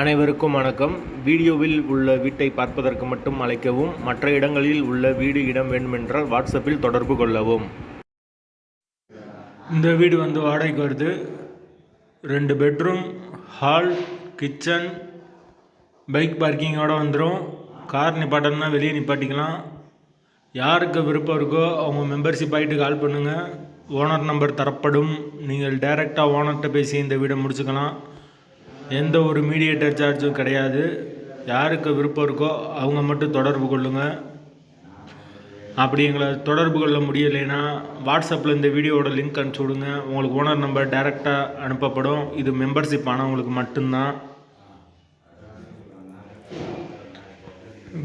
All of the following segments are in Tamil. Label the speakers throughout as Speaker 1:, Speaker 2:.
Speaker 1: அனைவருக்கும் வணக்கம். வீடியோவில் உள்ள வீட்டை பார்ப்பதற்கு மட்டும் அழைக்கவும் மற்ற இடங்களில் உள்ள வீடு இடம் வேண்டுமென்றால் வாட்ஸ்அப்பில் தொடர்பு கொள்ளவும்.
Speaker 2: இந்த வீடு வந்து வாடகைக்கு வருது. ரெண்டு பெட்ரூம் ஹால் கிச்சன் பைக் பார்க்கிங்கோட வந்துடும் கார் நிப்பாட்டணும்னா வெளியே நிப்பாட்டிக்கலாம். யாருக்கு விருப்பம் இருக்கோ அவங்க மெம்பர்ஷிப் ஆகிட்டு கால் பண்ணுங்கள் ஓனர் நம்பர் தரப்படும். நீங்கள் டைரெக்டாக ஓனர்கிட்ட பேசி இந்த வீடை முடிச்சுக்கலாம். எந்த ஒரு மீடியேட்டர் சார்ஜும் கிடையாது. யாருக்கு விருப்பம் இருக்கோ அவங்க மட்டும் தொடர்பு கொள்ளுங்கள் அப்படி எங்களை தொடர்பு கொள்ள முடியலைன்னா வாட்ஸ்அப்பில் இந்த வீடியோவோட லிங்க் அனுப்பிச்சி விடுங்க. உங்களுக்கு ஓனர் நம்பர் டைரெக்டாக அனுப்பப்படும். இது மெம்பர்ஷிப் ஆனவங்களுக்கு மட்டும்தான்.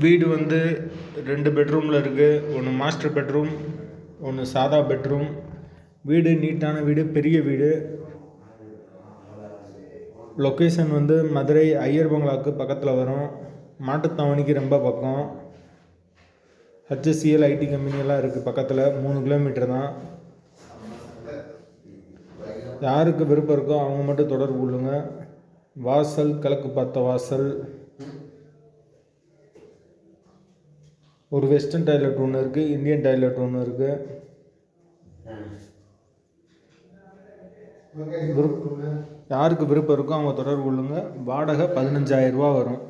Speaker 2: வீடு வந்து ரெண்டு பெட்ரூமில் இருக்குது ஒன்று மாஸ்டர் பெட்ரூம் ஒன்று சாதா பெட்ரூம் வீடு நீட்டான வீடு பெரிய வீடு. லொக்கேஷன் வந்து மதுரை ஐயர் பங்களாவுக்கு பக்கத்தில் வரும். மாட்டுத்தாவணிக்கு ரொம்ப பக்கம். ஹெச்எஸ்சிஎல் ஐடி கம்பெனியெல்லாம் இருக்குது பக்கத்தில். மூணு கிலோமீட்டர் தான். யாருக்கு விருப்பம் இருக்கோ அவங்க மட்டும் தொடர்பு கொள்ளுங்க. வாசல் கிழக்கு பார்த்த வாசல். ஒரு வெஸ்டர்ன் டாய்லெட் ஒன்று இருக்குது இந்தியன் டாய்லெட் ஒன்று இருக்குது விருப்பம் யாருக்கு விருப்பம் இருக்கோ அவங்க தொடர்பு கொள்ளுங்கள் வாடகை பதினஞ்சாயிரம் ரூபா வரும்.